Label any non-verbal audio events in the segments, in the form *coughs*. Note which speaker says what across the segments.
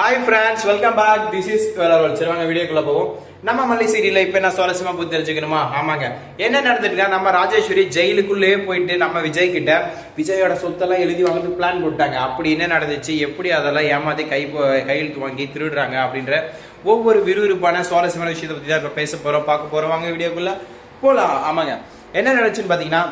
Speaker 1: Hi friends welcome back this is சரி வாங்க வீடியோக்குள்ள போவோம். நம்ம மல்லி சீரியல்ல இப்ப என்ன சுவாரஸ்யமா போய் தெரிஞ்சுக்கணுமா ஆமாங்க. என்ன நடந்துட்டு நம்ம ராஜேஸ்வரி ஜெயிலுக்குள்ளேயே போயிட்டு நம்ம விஜய் கிட்ட விஜயோட சொத்தெல்லாம் எழுதி வாங்கிட்டு பிளான் போட்டாங்க அப்படி என்ன நடந்துச்சு? எப்படி அதெல்லாம் ஏமாத்தி கை கையெழுத்து வாங்கி திருடுறாங்க அப்படின்ற ஒவ்வொரு விறுவிறுப்பான சுவாரஸ்யமான விஷயத்தை பத்தி தான் இப்ப பேச போறோம். பார்க்க போறோம். வாங்க வீடியோக்குள்ள போலாம். ஆமாங்க. என்ன நடந்துச்சுன்னு பாத்தீங்கன்னா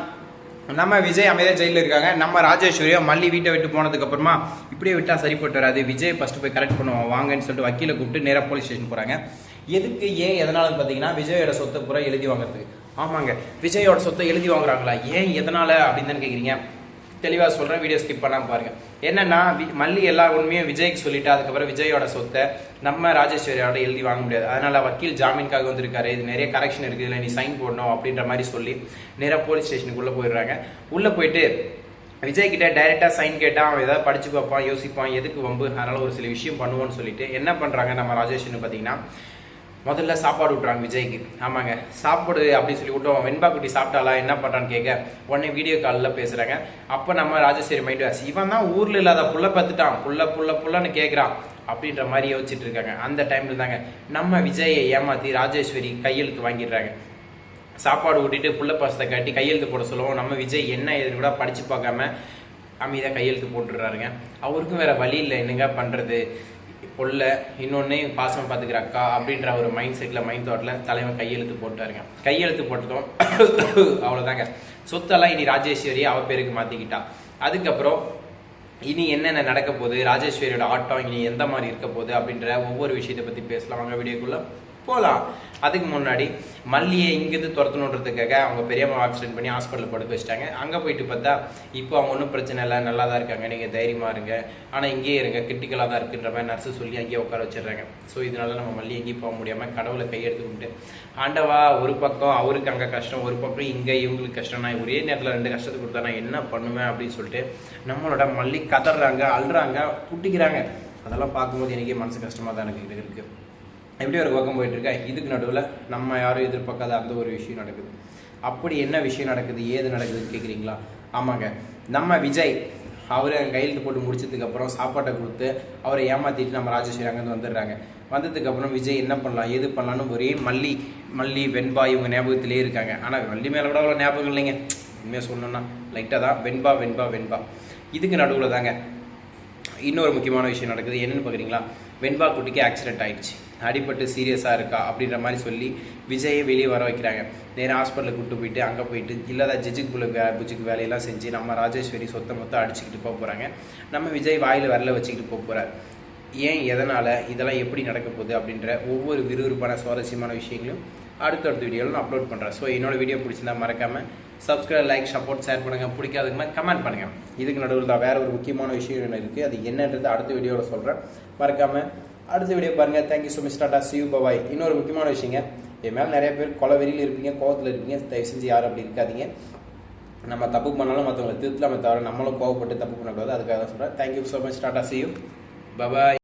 Speaker 1: நம்ம விஜய் அமைதியாக ஜெயிலில் இருக்காங்க. நம்ம ராஜேஸ்வரியா மல்லி வீட்டை விட்டு போனதுக்கப்புறமா இப்படியே விட்டால் சரிப்பட்டு வராது. விஜய் ஃபஸ்ட்டு போய் கரெக்ட் பண்ணுவோம் வாங்கன்னு சொல்லிட்டு வக்கீல கூப்பிட்டு நேராக போலீஸ் ஸ்டேஷன் போகிறாங்க எதுக்கு ஏன் எதனால பார்த்தீங்கன்னா விஜயோட சொத்தை பூரா எழுதி வாங்குறதுக்கு. ஆமாங்க. விஜயோட சொத்தை எழுதி வாங்குறாங்களா? ஏன் எதனால் அப்படின்னு தானே கேட்குறீங்க தெளிவாக சொல்கிறேன் வீடியோ ஸ்கிப் பண்ணாம பாருங்கள் என்னன்னா மல்லி எல்லா உண்மையும் விஜய்க்கு சொல்லிட்டு அதுக்கப்புறம் விஜயோட சொத்தை நம்ம ராஜேஸ்வரியோட எழுதி வாங்க முடியாது. அதனால் வக்கீல் ஜாமீனுக்காக வந்திருக்காரு. இது நிறைய கரெக்ஷன் இருக்குது இல்லை நீ சைன் போடணும் அப்படின்ற மாதிரி சொல்லி நேராக போலீஸ் ஸ்டேஷனுக்குள்ளே போயிடுறாங்க. உள்ளே போயிட்டு விஜய் கிட்ட டைரெக்டாக சைன் கேட்டால் அவன் ஏதாவது படிச்சு பார்ப்பான் யோசிப்பான் எதுக்கு வம்பு? அதனால் ஒரு சில விஷயம் பண்ணுவோன்னு சொல்லிட்டு என்ன பண்ணுறாங்க நம்ம ராஜேஷ்னு பார்த்தீங்கன்னா முதல்ல சாப்பாடு விட்றாங்க விஜய்க்கு. ஆமாங்க. சாப்பாடு அப்படின்னு சொல்லி விட்டோம். வெண்பா குட்டி சாப்பிட்டாலா என்ன பண்ணுறான்னு கேட்க உடனே வீடியோ காலில் பேசுகிறாங்க அப்போ நம்ம ராஜேஸ்வரி மைண்ட் இவன் தான் ஊரில் இல்லாத புள்ள பார்த்துட்டான். புள்ள புள்ள புள்ளன்னு கேட்குறான் அப்படின்ற மாதிரி யோசிச்சுட்டு இருக்காங்க. அந்த டைம்ல தாங்க நம்ம விஜயை ஏமாற்றி ராஜேஸ்வரி கையெழுத்து வாங்கிடுறாங்க. சாப்பாடு ஊட்டிட்டு புள்ள பாசத்தை காட்டி கையெழுத்து போட சொல்லுவோம். நம்ம விஜய் என்ன எதுன்னு கூட படித்து பார்க்காம அமைதியாக கையெழுத்து போட்டுடுறாருங்க. அவருக்கும் வேறு வழி இல்லை. என்னங்க பண்ணுறது பொல்ல இன்னொன்னே பாசம் பார்த்துக்கிற அக்கா அப்படின்ற ஒரு மைண்ட் செட்ல மைண்ட் தாட்ல தலைவன் கையெழுத்து போட்டாருங்க. கையெழுத்து போட்டதும் *coughs* அவ்வளவுதாங்க. சொத்தெல்லாம் இனி ராஜேஸ்வரி அவ பேருக்கு மாத்திக்கிட்டா. அதுக்கப்புறம் இனி என்னென்ன நடக்க போகுது? ராஜேஸ்வரியோட ஆட்டம் இனி எந்த மாதிரி இருக்க போகுது? அப்படின்ற ஒவ்வொரு விஷயத்தை பத்தி பேசலாம். வாங்க வீடியோக்குள்ள. போகலாம் அதுக்கு முன்னாடி மல்லியை இங்கேருந்து துரத்தணுன்றதுக்காக அவங்க பெரியம்மா ஆக்சிடென்ட் பண்ணி ஹாஸ்பிட்டலில் படுக்க வச்சிட்டாங்க. அங்கே போயிட்டு பார்த்தா இப்போ அவங்க ஒன்றும் பிரச்சனை இல்லை நல்லா தான் இருக்காங்க. நீங்கள் தைரியமாக இருங்க. ஆனால் இங்கேயே இருங்க. கிரிட்டிக்கலாக தான் இருக்குன்ற மாதிரி நர்ஸு சொல்லி அங்கேயே உட்கார வச்சிடுறாங்க. ஸோ இதனால நம்ம மல்லி எங்கேயும் போக முடியாமல் கடவுளை கையெடுத்து கொண்டு ஆண்டவா ஒரு பக்கம் அவருக்கு அங்கே கஷ்டம் ஒரு பக்கம் இங்கே இவங்களுக்கு கஷ்டம். நான் ஒரே நேரத்தில் ரெண்டு கஷ்டத்தை கொடுத்தா நான் என்ன பண்ணுவேன் அப்படின்னு சொல்லிட்டு நம்மளோட மல்லி கதறாங்க அழுறாங்க புட்டிக்கிறாங்க அதெல்லாம் பார்க்கும்போது எனக்கே மனசு கஷ்டமாக தான் எனக்கு இருக்குது எப்படி ஒரு பக்கம் போயிட்டுருக்கா? இதுக்கு நடுவில் நம்ம யாரும் எதிர்பார்க்காத அந்த ஒரு விஷயம் நடக்குது. அப்படி என்ன விஷயம் நடக்குது? ஏது நடக்குதுன்னு கேட்குறீங்களா ஆமாங்க. நம்ம விஜய் அவரை கையெழுத்து போட்டு முடிச்சதுக்கப்புறம் சாப்பாட்டை கொடுத்து அவரை ஏமாற்றிட்டு நம்ம ராஜேஸ்வரி அங்கேருந்து வந்துடுறாங்க. வந்ததுக்கப்புறம் விஜய் என்ன பண்ணலாம்? எது பண்ணலாம்னு ஒரே மல்லி மல்லி வெண்பா இவங்க ஞாபகத்திலே இருக்காங்க. ஆனால் மல்லி மேலே கூட அவ்வளோ ஞாபகம் இல்லைங்க. உண்மையாக சொல்லணும்னா லைட்டாக தான். வெண்பா வெண்பா வெண்பா. இதுக்கு நடுவில் தாங்க இன்னொரு முக்கியமான விஷயம் நடக்குது. என்னென்னு பார்க்குறீங்களா வெண்பா குட்டிக்கு ஆக்சிடென்ட் ஆயிடுச்சு. அடிபட்டு சீரியஸாக இருக்கா? அப்படின்ற மாதிரி சொல்லி விஜயை வெளியே வர வைக்கிறாங்க. நேராக ஹாஸ்பிட்டலுக்கு கூட்டு போயிட்டு அங்கே போயிட்டு இல்லாத ஜிஜிக் புல வே புஜிக் வேலையெல்லாம் செஞ்சு நம்ம ராஜேஸ்வரி சொத்தை மொத்தம் அடிச்சுக்கிட்டு போக போகிறாங்க நம்ம விஜய் வாயில் வரல வச்சுக்கிட்டு போக போகிறார் ஏன் எதனால் இதெல்லாம் எப்படி நடக்க போகுது அப்படின்ற ஒவ்வொரு விறுவிறுப்பான சுவாரஸ்யமான விஷயங்களையும் அடுத்தடுத்த வீடியோவில் நான் அப்லோட் பண்ணுறேன் ஸோ என்னோட வீடியோ பிடிச்சிருந்தா மறக்காமல் சப்ஸ்கிரைப் லைக் சப்போர்ட் ஷேர் பண்ணுங்கள் பிடிக்காதுக்குமா கமெண்ட் பண்ணுங்கள் இதுக்கு நடுவில் தான் வேறு ஒரு முக்கியமான விஷயம் என்ன இருக்குது அது என்னன்றது அடுத்த வீடியோவில் சொல்கிறேன் மறக்காமல் அடுத்த வீடியோ பாருங்கள் thank you so much tata. See you bye bye இன்னொரு முக்கியமான விஷயங்க. என் மேலே நிறைய பேர் கொலை வெறியில் இருப்பீங்க கோவத்தில் இருப்பீங்க. தயவு செஞ்சு யாரும் அப்படி இருக்காதீங்க. நம்ம தப்பு பண்ணாலும் மற்றவங்களை திருத்தலாமே தவிர நம்மளும் கோவப்பட்டு தப்பு பண்ணக்கூடாது. அதுக்காக தான் சொல்கிறேன் thank you so much tata. See you bye bye